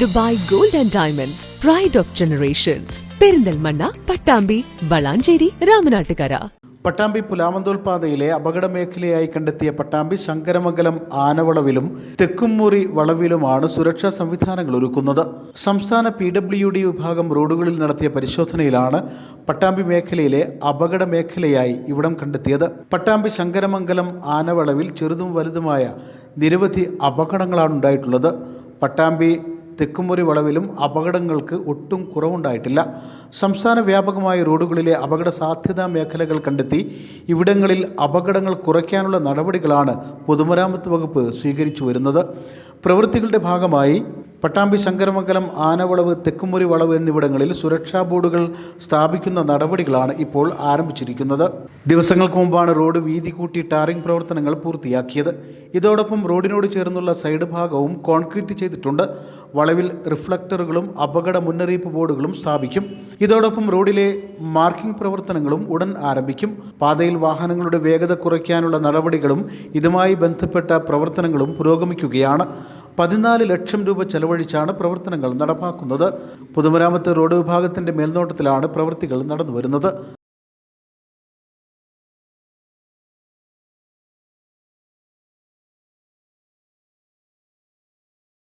Dubai gold and diamonds pride of generations Perinthalmanna Pattambi Valanchery Ramanattukara. Pattambi Pulamanthole പാതയിലെ അപകട മേഖലയായി കണ്ടെത്തിയ പട്ടാമ്പി ശങ്കരമംഗലം ആനവളവിലും തെക്കുംമുറി വളവിലുമാണ് സുരക്ഷാ സംവിധാനങ്ങൾ ഒരുക്കുന്നത്. സംസ്ഥാന പി ഡബ്ല്യു ഡി വിഭാഗം റോഡുകളിൽ നടത്തിയ പരിശോധനയിലാണ് പട്ടാമ്പി മേഖലയിലെ അപകട മേഖലയായി ഇവിടം കണ്ടെത്തിയത്. പട്ടാമ്പി ശങ്കരമംഗലം ആനവളവിൽ ചെറുതും വലുതുമായ നിരവധി അപകടങ്ങളാണ് ഉണ്ടായിട്ടുള്ളത്. പട്ടാമ്പി തെക്കുമുറി വളവിലും അപകടങ്ങൾക്ക് ഒട്ടും കുറവുണ്ടായിട്ടില്ല. സംസ്ഥാന വ്യാപകമായ റോഡുകളിലെ അപകട സാധ്യതാ മേഖലകൾ കണ്ടെത്തി ഇവിടങ്ങളിൽ അപകടങ്ങൾ കുറയ്ക്കാനുള്ള നടപടികളാണ് പൊതുമരാമത്ത് വകുപ്പ് സ്വീകരിച്ചു വരുന്നത്. പ്രവൃത്തികളുടെ ഭാഗമായി പട്ടാമ്പി ശങ്കരമംഗലം ആനവളവ് തെക്കുമുറി വളവ് എന്നിവിടങ്ങളിൽ സുരക്ഷാ ബോർഡുകൾ സ്ഥാപിക്കുന്ന നടപടികളാണ് ഇപ്പോൾ ആരംഭിച്ചിരിക്കുന്നത്. ദിവസങ്ങൾക്ക് മുമ്പാണ് റോഡ് വീതി കൂട്ടി ടാറിംഗ് പ്രവർത്തനങ്ങൾ പൂർത്തിയാക്കിയത്. ഇതോടൊപ്പം റോഡിനോട് ചേർന്നുള്ള സൈഡ് ഭാഗവും കോൺക്രീറ്റ് ചെയ്തിട്ടുണ്ട്. വളവിൽ റിഫ്ലക്ടറുകളും അപകട മുന്നറിയിപ്പ് ബോർഡുകളും സ്ഥാപിക്കും. ഇതോടൊപ്പം റോഡിലെ മാർക്കിംഗ് പ്രവർത്തനങ്ങളും ഉടൻ ആരംഭിക്കും. പാതയിൽ വാഹനങ്ങളുടെ വേഗത കുറയ്ക്കാനുള്ള നടപടികളും ഇതുമായി ബന്ധപ്പെട്ട പ്രവർത്തനങ്ങളും പുരോഗമിക്കുകയാണ്. പതിനാല് ലക്ഷം രൂപ ചെലവഴിച്ചാണ് പ്രവർത്തനങ്ങൾ നടപ്പാക്കുന്നത്. പൊതുമരാമത്ത് റോഡ് വിഭാഗത്തിന്റെ മേൽനോട്ടത്തിലാണ് പ്രവൃത്തികൾ നടന്നുവരുന്നത്.